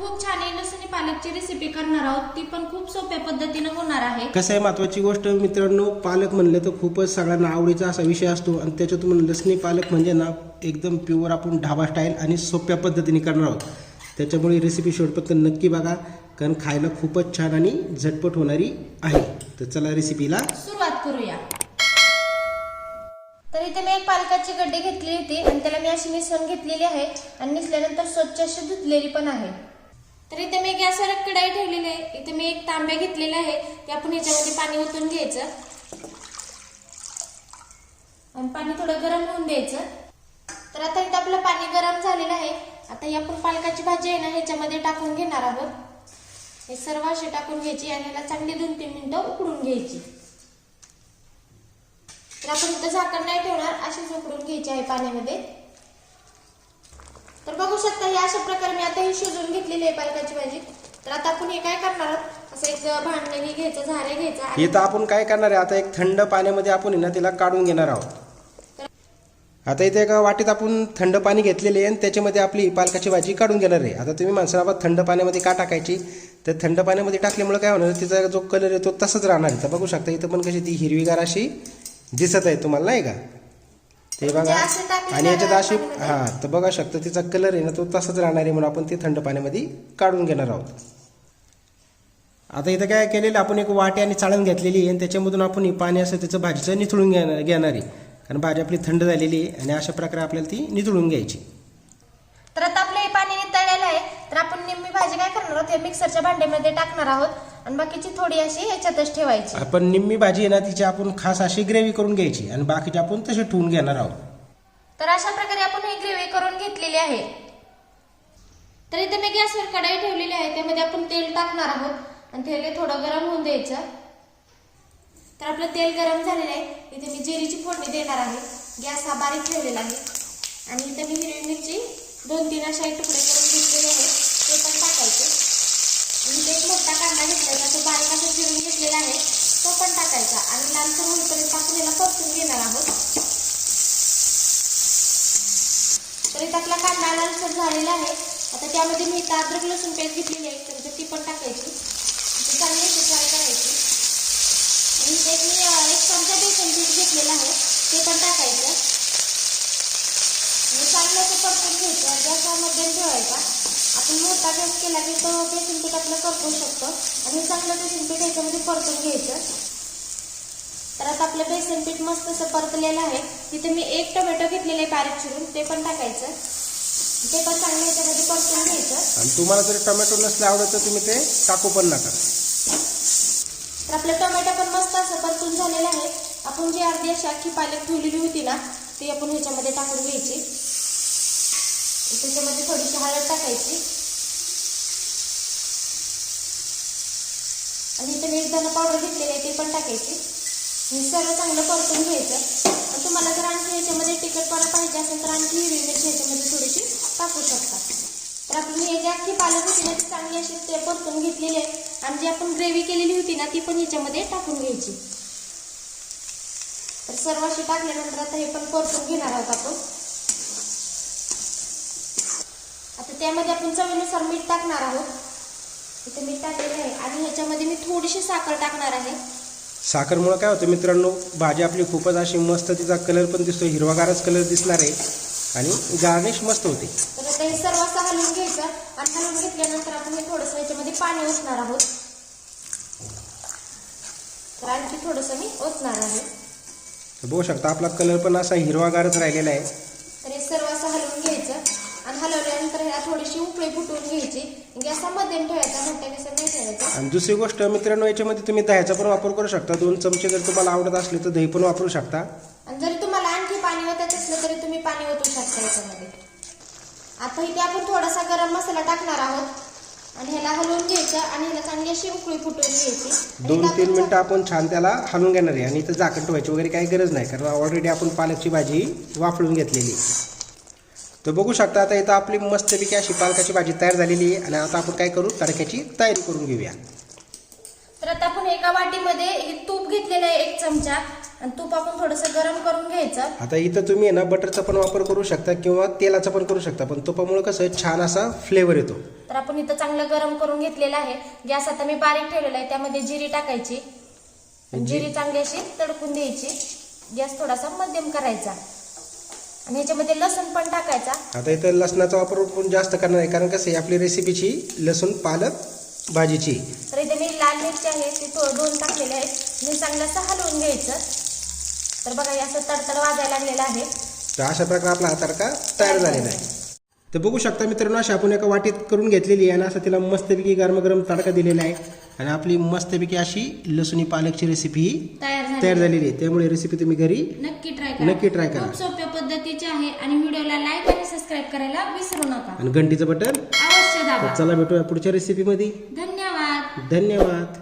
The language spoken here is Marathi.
खूप छान आहे. लसूण पालकची रेसिपी करणार आहोत. ती पण खूप सोप्या पद्धतीने होणार आहे. कसं आहे महत्वाची गोष्ट मित्रांनो पालक म्हणलं तर खूपच सगळ्यांना आवडीचा असा विषय असतो. आणि त्याच्यातून लसणी पालक म्हणजे ना एकदम प्युअर आपण ढाबा स्टाईल आणि सोप्या पद्धतीने करणार आहोत. त्याच्यामुळे रेसिपी शेवटपर्यंत नक्की बघा कारण खायला खूपच छान आणि झटपट होणारी आहे. तर चला रेसिपीला सुरुवात करूया. तर इथे मी एक पालकाची गड्डी घेतली होती आणि त्याला मी अशी मिसळून घेतलेली आहे. आणि मिसल्यानंतर स्वच्छ अशी धुतलेली पण आहे. तर इथे मी गॅसवर एक कढाई ठेवलेली आहे. इथे मी एक तांब्या घेतलेला आहे ते आपण याच्यामध्ये पाणी ओतून घ्यायचं. आणि पाणी थोडं गरम होऊन द्यायचं. तर आता इथं आपलं पाणी गरम झालेलं आहे. आता ही आपण पालकाची भाजी आहे ना ह्याच्यामध्ये टाकून घेणार आहोत. हे सर्व असे टाकून घ्यायची आणि याला चांगली दोन तीन मिनिटं उकडून घ्यायची. तर आपण इथं झाकण नाही ठेवणार अशीच उकडून घ्यायची आहे पाण्यामध्ये. तर बघू शकता ही अशा प्रकारे मी आता ही शिजून घेतलेली आहे पालकाची भाजी. तर आता आपण हे काय करणार आहोत? असं एक भांडण घ्यायचं झारे घ्यायचं आणि आपण काय करणार आहे? आता एक थंड पाण्यामध्ये आपण आहे ना तिला काढून घेणार आहोत. आता इथे एका वाटीत आपण थंड पाणी घेतलेले आहे आणि त्याच्यामध्ये आपली पालकाची भाजी काढून घेणार आहे. आता तुम्ही माणसाला थंड पाण्यामध्ये का टाकायची? तर थंड पाण्यामध्ये टाकल्यामुळे काय होणार तिचा जो कलर आहे तो तसंच राहणार इथं तर बघू शकता इथं पण कशी ती हिरवीगार अशी दिसत आहे तुम्हाला नाही का? ते बघा. म्हणजे टाकलं आणि याच्यात अशी? हां तर बघा शकता तिचा कलर आहे ना तो तसाच राहणार आहे म्हणून आपण ते थंड पाण्यामध्ये काढून घेणार आहोत. आता इथं काय केलेलं आपण एक वाटी आणि चाळण घेतलेली आहे आणि त्याच्यामधून आपण ही पाणी असं त्याचं भाजीचं निथळून घेणार घेणार आहे. कारण भाजी आपली थंड झालेली आहे आणि अशा प्रकारे आपल्याला ती निथळून घ्यायची. तर आता आपलं हे पाणी नितळलेलं आहे तर आपण निम्मी भाजी काय करणार आहोत? हे मिक्सरच्या भांड्यामध्ये टाकणार आहोत. आणि बाकीची थोडी अशी ह्याच्यातच ठेवायची. आपण निम्मी भाजी आहे ना तिची आपण खास अशी ग्रेव्ही करून घ्यायची आणि बाकीची आपण तशी ठेवून घेणार आहोत. तर अशा प्रकारे आपण ही ग्रेव्ही करून घेतलेली आहे. तर इथे मी गॅसवर कढाई ठेवलेली आहे त्यामध्ये आपण तेल टाकणार आहोत आणि तेल हे थोडं गरम होऊन द्यायचं. तर आपलं तेल गरम झालेलं आहे. इथे मी जिरीची फोडणी देणार आहे. गॅस हा बारीक ठेवलेला आहे. आणि इथे मी हिरवी मिरची दोन तीन अशा तुकडे करून घेतलेले आहेत ते पण टाकायचे आणि इथे एक मोठा कांदा घेतलेला तो बारीक असा चिरून घेतलेला आहे. तो पण टाकायचा. आणि लालसर होईपर्यंत आपण याला परतून घेणार आहोत. तर इथं आपला कांदा लालसर झालेला आहे. आता त्यामध्ये मी इथं अद्रक लसूण पेस्ट घेतलेली आहे. तर ती पण टाकायची. चांगली अशी फ्राय करायची. आणि एक मी एक चमचा बेसन पीठ घेतलेलं आहे. ते पण टाकायचं. आणि चांगलं असं परतून घ्यायचं. गॅसचा मध्यम आपण मोठा गॅस केला की तो बेसन पीठ आपलं परतू शकतो. आणि चांगलं बेसन पीठ ह्याच्यामध्ये परतून घ्यायचं. तर आता आपलं बेसन पीठ मस्त असं परतलेलं आहे. तिथे मी एक टोमॅटो घेतलेले आहे बारीक चिरून ते पण टाकायचं. ते पण चांगलं ह्याच्यामध्ये परतून घ्यायचं. आणि तुम्हाला जर टोमॅटो नसले आवडत तर तुम्ही ते टाकू पण नका. तर आपलं टोमॅटो पण मस्त असं परतून झालेलं आहे. आपण जी अर्धी अशी अख्खी पालक ठेवलेली होती ना ती आपण ह्याच्यामध्ये टाकून घ्यायची. त्याच्यामध्ये थोडीशी हळद टाकायची. आणि इथे मी एक पावडर घेतलेली आहे ती पण टाकायची. हे सर्व चांगलं परतून घ्यायचं. तुम्हाला जर आणखी ह्याच्यामध्ये तिखटपणा पाहिजे असेल तर आणखी हिरवी मिरची ह्याच्यामध्ये थोडीशी टाकू शकता. तर आपण हे जे अख्खी पालक होती ना ती चांगली अशी ते परतून घेतलेली आहे. आणि जी आपण ग्रेव्ही केलेली होती ना ती पण ह्याच्यामध्ये टाकून घ्यायची. तर सर्व अशी टाकल्यानंतर आता हे पण परतून घेणार आहोत आपण. आता त्यामध्ये आपण चवीनुसार मीठ टाकणार आहोत. इथे मीठ टाकलेलं आहे. आणि ह्याच्यामध्ये मी थोडीशी साखर टाकणार आहे. साखरमुळं काय होतं मित्रांनो भाजी आपली खूपच अशी मस्त तिचा कलर पण दिसतो हिरवागारच कलर दिसणार आहे. आणि गार्निश मस्त होते. तर आता हे सर्व असं हलवून घ्यायचं. आणि हलवून घेतल्यानंतर आपण हे थोडंसं याच्यामध्ये पाणी ओतणार आहोत. तर आणखी थोडंसं मी ओतणार आहे. बघू शकता आपला कलर पण असा हिरवागारच राहिलेला आहे तर हे सर्व असं हलवून घ्यायचं आणि हलवल्यानंतर ह्याला थोडीशी उकळी फुटवून घ्यायची. गॅस मध्यम ठेवायचा मोठ्या गॅसवर नाही ठेवायचा. आणि दुसरी गोष्ट मित्रांनो याच्यामध्ये तुम्ही दह्याचा पण वापर करू शकता. दोन चमचे जर तुम्हाला आवडत असले तर दही पण वापरू शकता. आणि जरी तुम्हाला आणखी पाणी ओतायचं असलं तरी तुम्ही पाणी ओतू शकता याच्यामध्ये. आता इथे आपण थोडासा गरम मसाला टाकणार आहोत. आणि ह्याला हलवून घ्यायचं आणि ह्याला चांगली अशी उकळी फुटवून घ्यायची. दोन तीन मिनटं आपण छान त्याला हलवून घेणार आहे. आणि इथं झाकण ठेवायची वगैरे काही गरज नाही कारण ऑलरेडी आपण पालकची भाजी वाफळून घेतलेली आहे. तर बघू शकता आता इथं आपली मस्तपैकी अशी पालकाची भाजी तयार झालेली आहे. आणि आता आपण काय करू? तडक्याची तयारी करून घेऊया. तर आता आपण एका वाटीमध्ये हे तूप घेतलेलं आहे एक चमचा. आणि तूप आपण थोडंसं गरम करून घ्यायचं. आता इथं तुम्ही ना बटरचा पण वापर करू शकता किंवा तेलाचा पण करू शकता. पण तुपामुळे कसं छान असा फ्लेवर येतो. तर आपण इथं चांगलं गरम करून घेतलेलं आहे. गॅस आता मी बारीक ठेवलेला आहे. त्यामध्ये जिरी टाकायची. आणि जिरी चांगली अशी तडकून द्यायची. गॅस थोडासा मध्यम करायचा. आणि ह्याच्यामध्ये लसूण पण टाकायचा. आता इथं लसणाचा वापर पण जास्त करणार आहे. कारण कसं आहे आपली रेसिपीची लसूण पालक भाजीची. तर इथे मी लाल मिरची आहे ती थोडं दोन टाकलेले आहेत मी चांगलं असं हलवून घ्यायचं. तर बघा हे असं तडतड वाजायला लागलेलं आहे. तर अशा प्रकारे आपला हा तडका तयार झालेला आहे. तर बघू शकता मित्रांनो अशी आपण एका वाटीत करून घेतलेली आहे आणि असं तिला मस्तपैकी गरम गरम तडका दिलेला आहे. आणि आपली मस्तपैकी अशी लसुणी पालकची रेसिपी तयार तयार झाली झालेली आहे. त्यामुळे रेसिपी तुम्ही घरी नक्की ट्राय करा. नक्की try करा. खूप सोप्या पद्धतीची आहे आणि व्हिडिओला लाईक आणि सबस्क्राईब करायला विसरू नका. आणि घंटीचं बटन अवश्य दाबा. चला भेटूया पुढच्या रेसिपीमध्ये धन्यवाद. धन्यवाद.